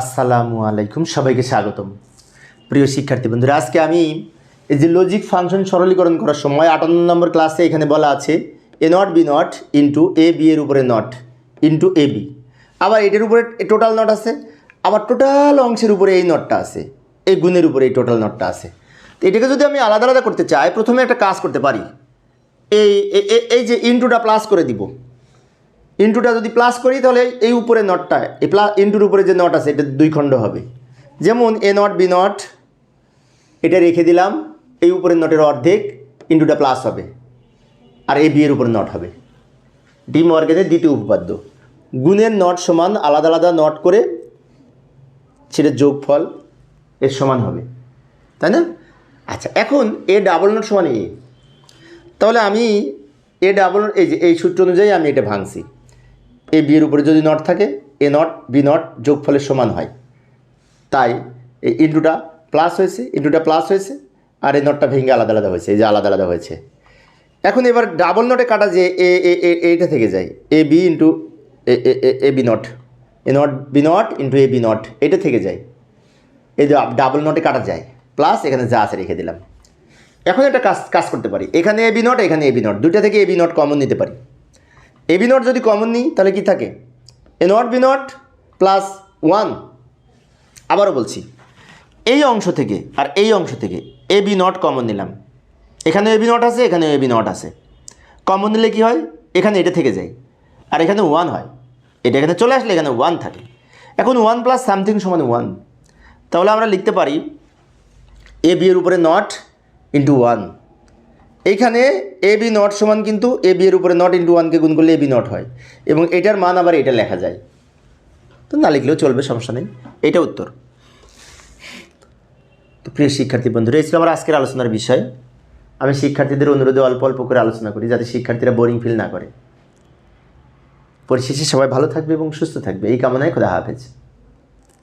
আসসালামু আলাইকুম, সবাইকে স্বাগতম। প্রিয় শিক্ষার্থী বন্ধুরা, আজকে আমি এই যে লজিক ফাংশন সরলীকরণ করার সময় আটান্ন নম্বর ক্লাসে এখানে বলা আছে A not B not into A B এর উপরে নট ইন্টু এ বি আবার এটার উপরে টোটাল নট আছে, আবার টোটাল অংশের উপরে এই নটটা আছে, এই গুণের উপরে এই টোটাল নটটা আছে। তো এটাকে যদি আমি আলাদা আলাদা করতে চাই, প্রথমে একটা কাজ করতে পারি। এই এই যে ইন্টুটা প্লাস করে দিব ইন্টুটা যদি প্লাস করি তাহলে এই উপরে নটটা, এই প্লাস ইন্টুর উপরে যে নট আছে, এটা দুই খণ্ড হবে। যেমন এ নট, বি নট, এটা রেখে দিলাম, এই উপরের নটের অর্ধেক ইন্টুটা প্লাস হবে, আর এ বি এর উপরে নট হবে। ডি মর্গেনের দ্বিতীয় উপপাদ্য। গুণের নট সমান আলাদা আলাদা নট করে সেটা যোগফল এর সমান হবে। তাই না? আচ্ছা এখন এ ডাবল নট সমান এ। তাহলে আমি এ ডাবল এই যে, এই সূত্র অনুযায়ী আমি এটা ভাঙছি। এ বি এর উপরে যদি নট থাকে, এ নট বি নট যোগফলের সমান হয়। তাই এই ইন্টুটা প্লাস হয়েছে ইন্টুটা প্লাস হয়েছে, আর এই নটটা ভেঙে আলাদা আলাদা হয়েছে, এই যে আলাদা আলাদা হয়েছে। এখন এবার ডাবল নটে কাটা যে এ এ এইটা থেকে যায়। A, B into A A B not A not B not into A, B not এটা থেকে যায়। এই যে ডাবল নটে কাটা যায়। প্লাস এখানে যা আছে রেখে দিলাম। এখন একটা কাজ কাজ করতে পারি। এখানে এ, বি নট এখানে এ, বি নট দুইটা থেকে এ, বি নট কমন নিতে পারি। এ বি নট যদি কমন নিই, তাহলে কি থাকে? A not B not plus one আবারও বলছি, এই অংশ থেকে আর এই অংশ থেকে এ বি নট কমন নিলাম। এখানে এ বি নট আছে, এখানে এ বি নট আছে। কমন নিলে কি হয়? এখানে এটা থেকে যায়। আর এখানে ওয়ান হয়। এটা এখানে চলে আসলে এখানে ওয়ান থাকে। এখন ওয়ান প্লাস সামথিং সমান ওয়ান তাহলে আমরা লিখতে পারি এ বি এর উপরে নট ইন্টু ওয়ান এইখানে এ বি নট সমান কিন্তু এ বি এর উপরে নট ইন্টু ওয়ানকে গুণ করলে এ বি নট হয়। এবং এটার মান আবার এটা লেখা যায়। তো না লিখলেও চলবে, সমস্যা নেই। এটা উত্তর। তো প্রিয় শিক্ষার্থী বন্ধুরা, এই ছিল আমার আজকের আলোচনার বিষয়। আমি শিক্ষার্থীদের অনুরোধে অল্প অল্প করে আলোচনা করি, যাতে শিক্ষার্থীরা বোরিং ফিল না করে। পরিশেষে সবাই ভালো থাকবে এবং সুস্থ থাকবে। এই কামনায় খোদা হাফেজ।